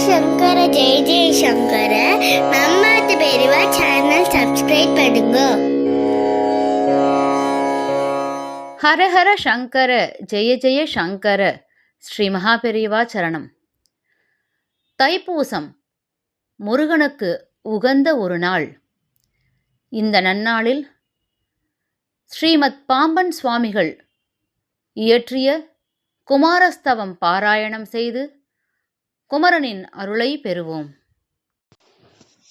சங்கர ஜெய ஜெய சங்கர மம்மாத்து பெரியவா channel subscribe பண்ணுங்க ஹரஹர சங்கர ஜெய ஜெய சங்கர ஸ்ரீ மகாபெரிவா சரணம் தைப்பூசம் முருகனுக்கு உகந்த ஒரு நாள் இந்த நன்னாளில் ஸ்ரீமத் பாம்பன் சுவாமிகள் இயற்றிய குமாரஸ்தவம் பாராயணம் செய்து குமரனின் அருளை பெறுவோம்.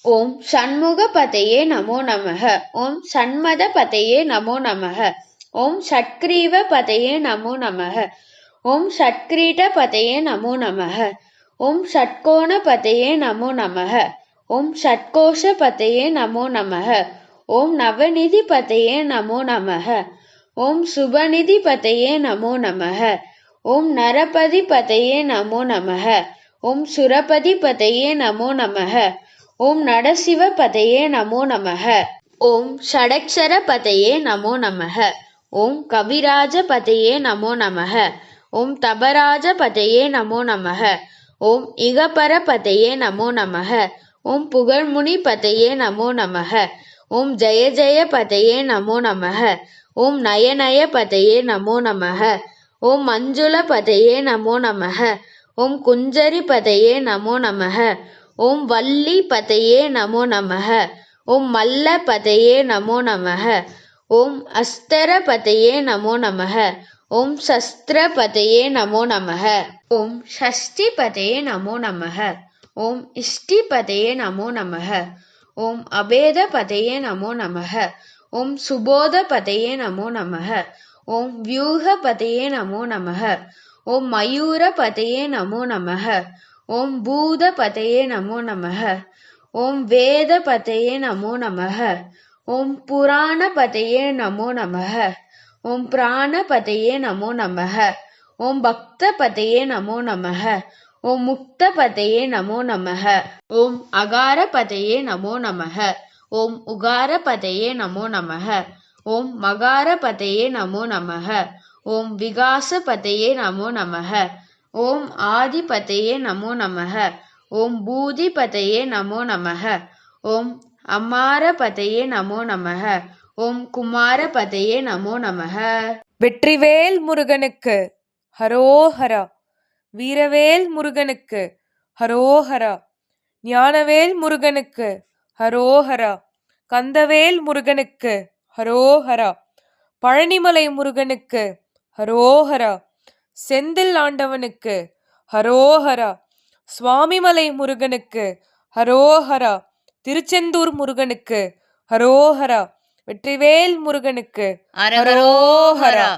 ஓம் சண்முக பதையே நமோ நமக. ஓம் சண்மத பதையே நமோ நமக. ஓம் சட்கிரீவ பதையே நமோ நமக. ஓம் சட்கிரீட பதையே நமோ நமக. ஓம் சட்கோண பதையே நமோ நமக. ஓம் சட்கோஷ பதையே நமோ நமக. ஓம் நவநிதி பதையே நமோ நமக. ஓம் சுபநிதி பதையே நமோ நமக. ஓம் நரபதி பதையே நமோ நமக. ஓம் சுரபதி பதையே நமோ நமக ஓம் நடசிவ பதையே நமோ நமக ஓம் ஷடக்ஷர பதையே நமோ நமக ஓம் கவிராஜ பதையே நமோ நமக ஓம் தபராஜ பதையே நமோ நமக ஓம் இகபர பதையே நமோ நமக ஓம் புகழ்முனி பதையே நமோ நமக ஓம் ஜெய ஜெய பதையே நமோ நமக ஓம் நயநய பதையே நமோ நமக ஓம் மஞ்சுள பதையே நமோ நமக ஓம் குஞ்சரி பதையே நமோ நமக. ஓம் வள்ளி பதையே நமோ நமக. ஓம் மல்ல பதையே நமோ நமக. ஓம் அஸ்தர பதையே நமோ நமக. ஓம் சஸ்திர பதையே நமோ நமக. ஓம் ஷஷ்டி பதையே நமோ நமக. ஓம் இஷ்டி பதையே நமோ நமக. ஓம் அபேத பதையே நமோ நமக. ஓம் சுபோத பதையே நமோ நமக. ஓம் வியூகபதையே நமோ நமக ஓம் மயூரபதையே நமோ நமக ஓம் பூதபதையே நமோ நமக ஓம் வேதபதையே நமோ நமக ஓம் புராணபதையே நமோ நமக ஓம் பிராணபதையே நமோ நமக ஓம் பக்தபதையே நமோ நமக ஓம் முக்தபதையே நமோ நமக ஓம் அகாரபதையே நமோ நமக ஓம் உகாரபதையே நமோ நமக ஓம் மகார பதையே நமோ நமக. ஓம் விகாச பதையே நமோ நமக. ஓம் ஆதிபதையே நமோ நமக. ஓம் பூதிபதையே நமோ நமக. ஓம் அமாரபதையே நமோ நமக. ஓம் குமாரபதையே நமோ நமக. வெற்றிவேல் முருகனுக்கு ஹரோஹரா. வீரவேல் முருகனுக்கு ஹரோஹரா. ஞானவேல் முருகனுக்கு ஹரோஹரா. கந்தவேல் முருகனுக்கு ஹரோஹரா பழனிமலை முருகனுக்கு ஹரோஹரா செந்தில் ஆண்டவனுக்கு ஹரோஹரா சுவாமிமலை முருகனுக்கு ஹரோஹரா திருச்செந்தூர் முருகனுக்கு ஹரோஹரா வெற்றிவேல் முருகனுக்கு ஹரோஹரா